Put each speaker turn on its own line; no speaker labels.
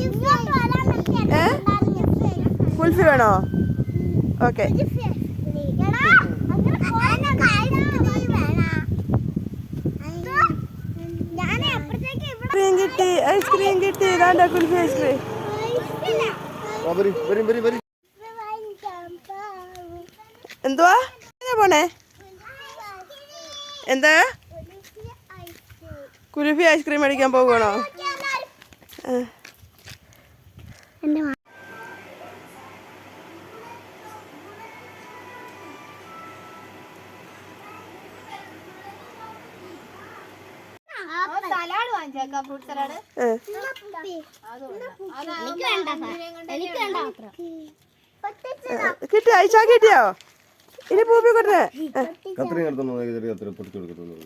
ഏ? കുൽഫി വേണോ? Okay ice cream കിട്ടി ഐസ്ക്രീം കിട്ടി. ഇതാണ്ടാ കുൽഫി ഐസ്ക്രീം
ആ, വരി വരി വരി വരി.
എന്തുവാ? പോണേ? എന്താ? കുൽഫി ഐസ്ക്രീം മേടിക്കാൻ പോകണോ ആ.
സലാഡ് വാങ്ങിച്ചേക്കാം ഫ്രൂട്ട് സലാഡ്
ഏ.
എനിക്ക് വേണ്ട എനിക്ക് വേണ്ട മാത്രം.
കിട്ടിയോ? കിട്ടിയോ? ഇനി പൂപ്പി കൊടുത്തേ
കത്രി കൊടുത്തു കത്രി കൊടുക്കുന്നു